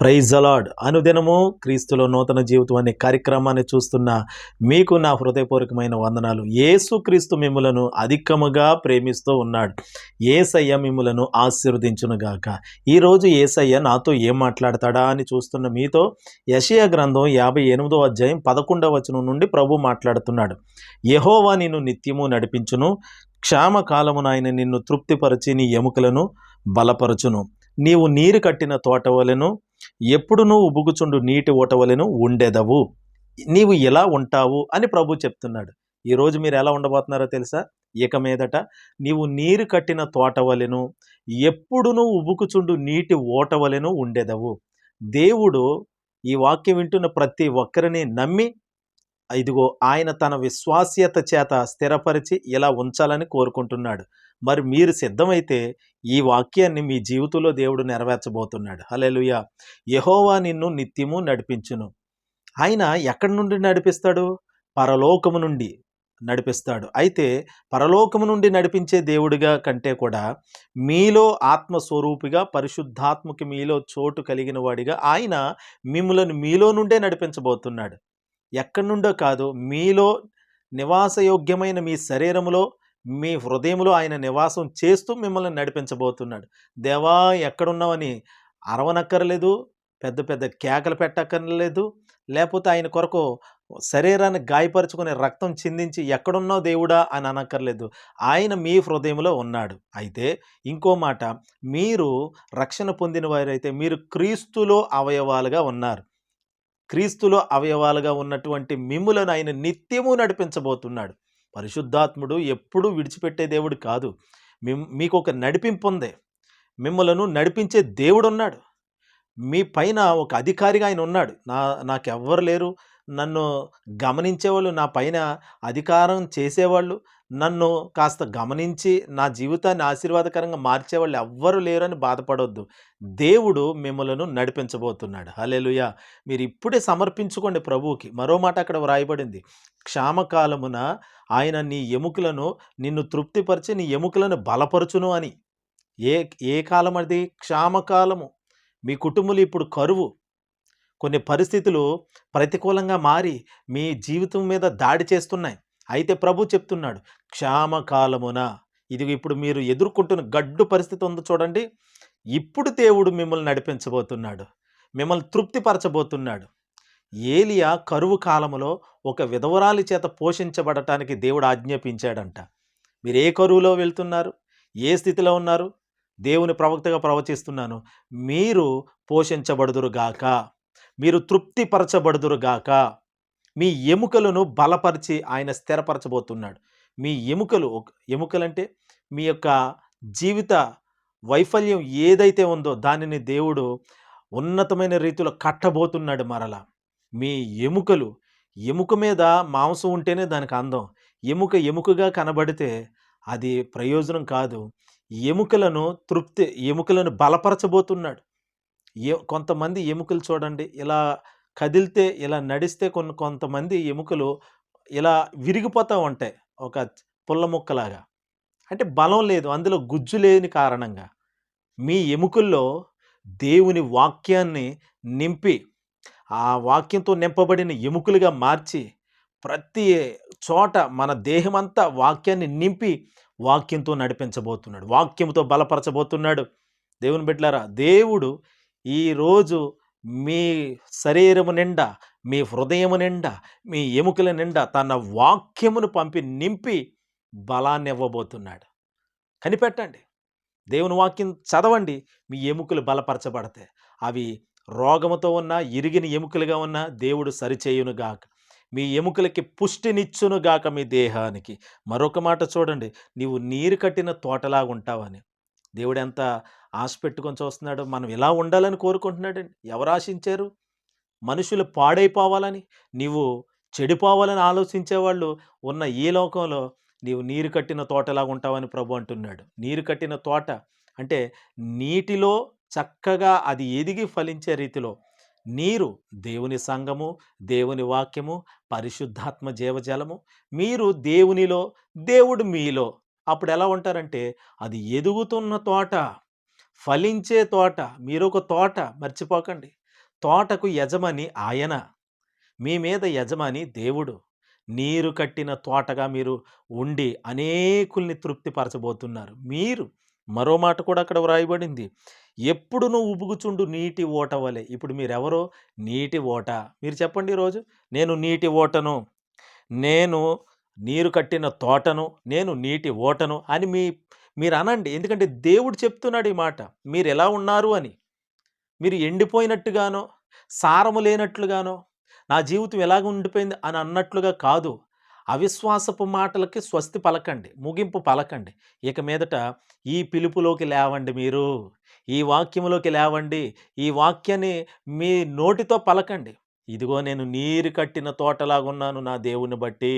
Praise అలాడ్ అనుదినము క్రీస్తులో నూతన జీవితం అనే కార్యక్రమాన్ని చూస్తున్న మీకు నా హృదయపూర్వకమైన వందనాలు. యేసు క్రీస్తు మిమ్మలను అధికముగా ప్రేమిస్తూ ఉన్నాడు. ఏసయ్య మిమ్మలను ఆశీర్వదించునుగాక. ఈరోజు ఏసయ్య నాతో ఏం మాట్లాడతాడా అని చూస్తున్న మీతో యషయ గ్రంథం యాభై ఎనిమిదో అధ్యాయం పదకొండవ వచనం నుండి ప్రభు మాట్లాడుతున్నాడు. యహోవా నిన్ను నిత్యము నడిపించును. క్షామకాలమున ఆయన నిన్ను తృప్తిపరచి నీ ఎముకలను బలపరచును. నీవు నీరు కట్టిన తోట వలెను ఎప్పుడునూ ఉబుకుచుండు నీటి ఓటవలను ఉండేదవు ఉండెదవు. నీవు ఎలా ఉంటావు అని ప్రభు చెప్తున్నాడు. ఈరోజు మీరు ఎలా ఉండబోతున్నారో తెలుసా? ఇక మీదట నీవు నీరు కట్టిన తోట వలెను ఉబుకుచుండు నీటి ఓటవలెను ఉండేదవు. దేవుడు ఈ వాక్యం వింటున్న ప్రతి ఒక్కరిని నమ్మి ఇదిగో ఆయన తన విశ్వాస్యత చేత స్థిరపరిచి ఇలా ఉంచాలని కోరుకుంటున్నాడు. మరి మీరు సిద్ధమైతే ఈ వాక్యాన్ని మీ జీవితంలో దేవుడు నెరవేర్చబోతున్నాడు. హలెలుయ యహోవా నిన్ను నిత్యము నడిపించును. ఆయన ఎక్కడి నుండి నడిపిస్తాడు? పరలోకము నుండి నడిపిస్తాడు. అయితే పరలోకము నుండి నడిపించే దేవుడిగా కంటే కూడా మీలో ఆత్మస్వరూపిగా పరిశుద్ధాత్మకి మీలో చోటు కలిగిన వాడిగా ఆయన మిమ్మలను మీలో నుండే నడిపించబోతున్నాడు. ఎక్కడి నుండో కాదు మీలో నివాసయోగ్యమైన మీ శరీరములో మీ హృదయంలో ఆయన నివాసం చేస్తూ మిమ్మల్ని నడిపించబోతున్నాడు. దేవా ఎక్కడున్నావని అరవనక్కర్లేదు పెద్ద పెద్ద కేకలు పెట్టక్కర్లేదు లేకపోతే ఆయన కొరకు శరీరాన్ని గాయపరుచుకునే రక్తం చిందించి ఎక్కడున్నావు దేవుడా అని అనక్కర్లేదు. ఆయన మీ హృదయంలో ఉన్నాడు. అయితే ఇంకో మాట మీరు రక్షణ పొందిన వారైతే మీరు క్రీస్తులో అవయవాలుగా ఉన్నారు. క్రీస్తులో అవయవాలుగా ఉన్నటువంటి మిమ్ములను ఆయన నిత్యము నడిపించబోతున్నాడు. పరిశుద్ధాత్ముడు ఎప్పుడూ విడిచిపెట్టే దేవుడు కాదు. మిమ్ మీకు ఒక నడిపింపు ఉంది. మిమ్మలను నడిపించే దేవుడు ఉన్నాడు మీ పైన ఒక అధికారిగా ఆయన ఉన్నాడు. నా నాకెవ్వరు లేరు. నన్ను గమనించేవాళ్ళు నా పైన అధికారం చేసేవాళ్ళు నన్ను కాస్త గమనించి నా జీవితాన్ని ఆశీర్వాదకరంగా మార్చేవాళ్ళు ఎవ్వరు లేరని బాధపడవద్దు దేవుడు మిమ్మలను నడిపించబోతున్నాడు. హలేలుయ మీరు ఇప్పుడే సమర్పించుకోండి ప్రభువుకి. మరో మాట అక్కడ వ్రాయబడింది. క్షామకాలమున ఆయన నీ ఎముకలను నిన్ను తృప్తిపరిచి నీ ఎముకలను బలపరచును అని. ఏ ఏ కాలం అది క్షామకాలము. మీ కుటుంబంలో ఇప్పుడు కరువు. కొన్ని పరిస్థితులు ప్రతికూలంగా మారి మీ జీవితం మీద దాడి చేస్తున్నాయి. అయితే ప్రభు చెప్తున్నాడు క్షామకాలమున ఇది ఇప్పుడు మీరు ఎదుర్కొంటున్న గడ్డు పరిస్థితి ఉందో చూడండి. ఇప్పుడు దేవుడు మిమ్మల్ని నడిపించబోతున్నాడు మిమ్మల్ని తృప్తిపరచబోతున్నాడు. ఏలియా కరువు కాలములో ఒక విధవరాలి చేత పోషించబడటానికి దేవుడు ఆజ్ఞాపించాడంట. మీరు ఏ కరువులో వెళ్తున్నారు? ఏ స్థితిలో ఉన్నారు? దేవుని ప్రవక్తగా ప్రవచిస్తున్నాను మీరు పోషించబడుదురుగాక మీరు తృప్తిపరచబడుదురుగాక మీ ఎముకలను బలపరిచి ఆయన స్థిరపరచబోతున్నాడు. మీ ఎముకలు ఎముకలంటే మీ యొక్క జీవిత వైఫల్యం ఏదైతే ఉందో దానిని దేవుడు ఉన్నతమైన రీతిలో కట్టబోతున్నాడు మరలా. మీ ఎముకలు ఎముక మీద మాంసం ఉంటేనే దానికి అందం. ఎముక ఎముకగా కనబడితే అది ప్రయోజనం కాదు. ఎముకలను తృప్తి ఎముకలను బలపరచబోతున్నాడు. ఏ కొంతమంది ఎముకలు చూడండి ఇలా కదిలితే ఇలా నడిస్తే కొన్ని కొంతమంది ఎముకలు ఇలా విరిగిపోతూ ఉంటాయి ఒక పుల్ల ముక్కలాగా. అంటే బలం లేదు అందులో గుజ్జు లేని కారణంగా. మీ ఎముకల్లో దేవుని వాక్యాన్ని నింపి ఆ వాక్యంతో నింపబడిన ఎముకలుగా మార్చి ప్రతి చోట మన దేహమంతా వాక్యాన్ని నింపి వాక్యంతో నడిపించబోతున్నాడు వాక్యంతో బలపరచబోతున్నాడు. దేవుని బిడ్డలారా దేవుడు ఈరోజు మీ శరీరము నిండా మీ హృదయము నిండా మీ ఎముకల నిండా తన వాక్యమును పంపి నింపి బలాన్ని ఇవ్వబోతున్నాడు. కనిపెట్టండి. దేవుని వాక్యం చదవండి. మీ ఎముకలు బలపరచబడతాయి అవి రోగముతో ఉన్న ఇరిగిన ఎముకలుగా ఉన్న దేవుడు సరిచేయునుగాక మీ ఎముకలకి పుష్టినిచ్చునుగాక మీ దేహానికి. మరొక మాట చూడండి. నీవు నీరు కట్టిన తోటలాగా ఉంటావని దేవుడు ఎంత ఆశ పెట్టుకొని చూస్తున్నాడు మనం ఇలా ఉండాలని కోరుకుంటున్నాడండి. ఎవరు ఆశించారు? మనుషులు పాడైపోవాలని నీవు చెడిపోవాలని ఆలోచించేవాళ్ళు ఉన్న ఈ లోకంలో నీవు నీరు కట్టిన తోటలాగా ఉంటావని ప్రభు అంటున్నాడు. నీరు కట్టిన తోట అంటే నీటిలో చక్కగా అది ఎదిగి ఫలించే రీతిలో నీరు దేవుని సంఘము దేవుని వాక్యము పరిశుద్ధాత్మ జీవజలము. మీరు దేవునిలో దేవుడు మీలో అప్పుడు ఎలా ఉంటారంటే అది ఎదుగుతున్న తోట ఫలించే తోట మీరు ఒక తోట మర్చిపోకండి. తోటకు యజమాని ఆయన. మీ మీద యజమాని దేవుడు. నీరు కట్టిన తోటగా మీరు ఉండి అనేకుల్ని తృప్తిపరచబోతున్నారు. మీరు మరో మాట కూడా అక్కడ వ్రాయబడింది ఎప్పుడును ఉబుకుచుండు నీటి ఓట వలె. ఇప్పుడు మీరెవరో? నీటి ఓట. మీరు చెప్పండి ఈరోజు. నేను నీటి ఓటను. నేను నీరు కట్టిన తోటను నేను నీటి ఓటను అని మీ మీరు అనండి ఎందుకంటే దేవుడు చెప్తున్నాడు ఈ మాట మీరు ఎలా ఉన్నారు అని? మీరు ఎండిపోయినట్టుగానో సారము లేనట్లుగానో నా జీవితం ఎలాగ ఉండిపోయింది అని అన్నట్లుగా కాదు. అవిశ్వాసపు మాటలకి స్వస్తి పలకండి ముగింపు పలకండి. ఇక మీదట ఈ పిలుపులోకి లేవండి మీరు ఈ వాక్యములోకి లేవండి ఈ వాక్యాన్ని మీ నోటితో పలకండి. ఇదిగో నేను నీరు కట్టిన తోటలాగున్నాను నా దేవుని బట్టి.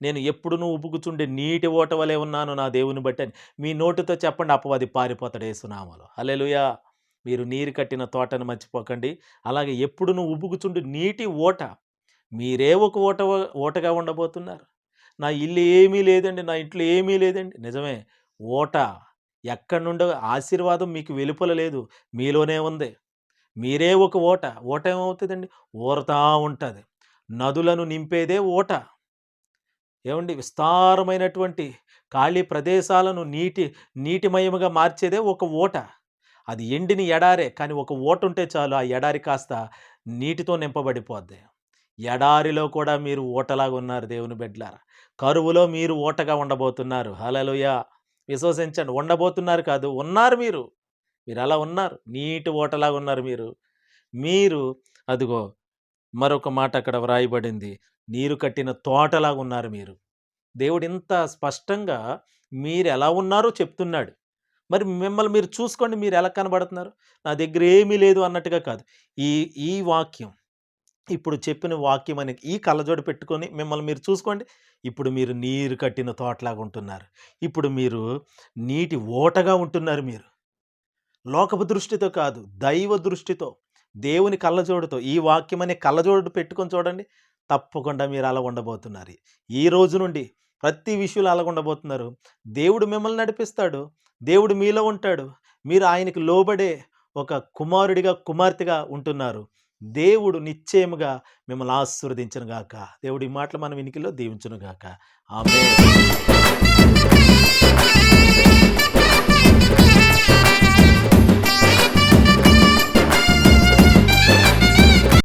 నేను ఎప్పుడునూ ఉబుకుచుండే నీటి ఓట వలె ఉన్నాను నా దేవుని బట్టి అని మీ నోటితో చెప్పండి అపవాది పారిపోతాడు ఏసునామలో హల్లెలూయా! మీరు నీరు కట్టిన తోటను మర్చిపోకండి. అలాగే ఎప్పుడునూ ఉబుకుచుండి నీటి ఓట మీరే ఒక ఓట ఓటగా ఉండబోతున్నారు. నా ఇల్లు ఏమీ లేదండి నా ఇంట్లో ఏమీ లేదండి. నిజమే ఓట ఎక్కడి నుండో ఆశీర్వాదం మీకు వెలుపల లేదు మీలోనే ఉంది. మీరే ఒక ఓట. ఓట ఏమవుతుందండి ఊరతా ఉంటుంది. నదులను నింపేదే ఓట. ఏమండి విస్తారమైనటువంటి ఖాళీ ప్రదేశాలను నీటి నీటిమయముగా మార్చేదే ఒక ఓట. అది ఎండిని ఎడారే కానీ ఒక ఓట ఉంటే చాలు ఆ ఎడారి కాస్త నీటితో నింపబడిపోద్ది. ఎడారిలో కూడా మీరు ఓటలాగా ఉన్నారు దేవుని బిడ్డలారా. కరువులో మీరు ఓటగా ఉండబోతున్నారు. హలలుయ విశ్వసించండి. ఉండబోతున్నారు కాదు ఉన్నారు మీరు. మీరు అలా ఉన్నారు. నీటి ఓటలాగా ఉన్నారు మీరు. మీరు అదిగో మరొక మాట అక్కడ వ్రాయబడింది. నీరు కట్టిన తోటలాగా ఉన్నారు మీరు. దేవుడు ఇంత స్పష్టంగా మీరు ఎలా ఉన్నారో చెప్తున్నాడు. మరి మిమ్మల్ని మీరు చూసుకోండి మీరు ఎలా కనబడుతున్నారు. నా దగ్గర ఏమీ లేదు అన్నట్టుగా కాదు. ఈ ఈ వాక్యం ఇప్పుడు చెప్పిన వాక్యం అని ఈ కళ్ళజోడు పెట్టుకొని మిమ్మల్ని మీరు చూసుకోండి. ఇప్పుడు మీరు నీరు కట్టిన తోటలాగా ఉంటున్నారు. ఇప్పుడు మీరు నీటి ఓటగా ఉంటున్నారు మీరు. లోకపు దృష్టితో కాదు దైవ దృష్టితో దేవుని కళ్ళజోడుతో ఈ వాక్యం అనే కళ్ళజోడు పెట్టుకొని చూడండి తప్పకుండా మీరు అలా ఉండబోతున్నారు. ఈ రోజు నుండి ప్రతి విషయంలో అలా ఉండబోతున్నారు. దేవుడు మిమ్మల్ని నడిపిస్తాడు దేవుడు మీలో ఉంటాడు. మీరు ఆయనకి లోబడే ఒక కుమారుడిగా కుమార్తెగా ఉంటున్నారు. దేవుడు నిశ్చయముగా మిమ్మల్ని ఆశీర్వదించను గాక. దేవుడి ఈ మాటలు మన వినికిలో దీవించును గాక. ఆమె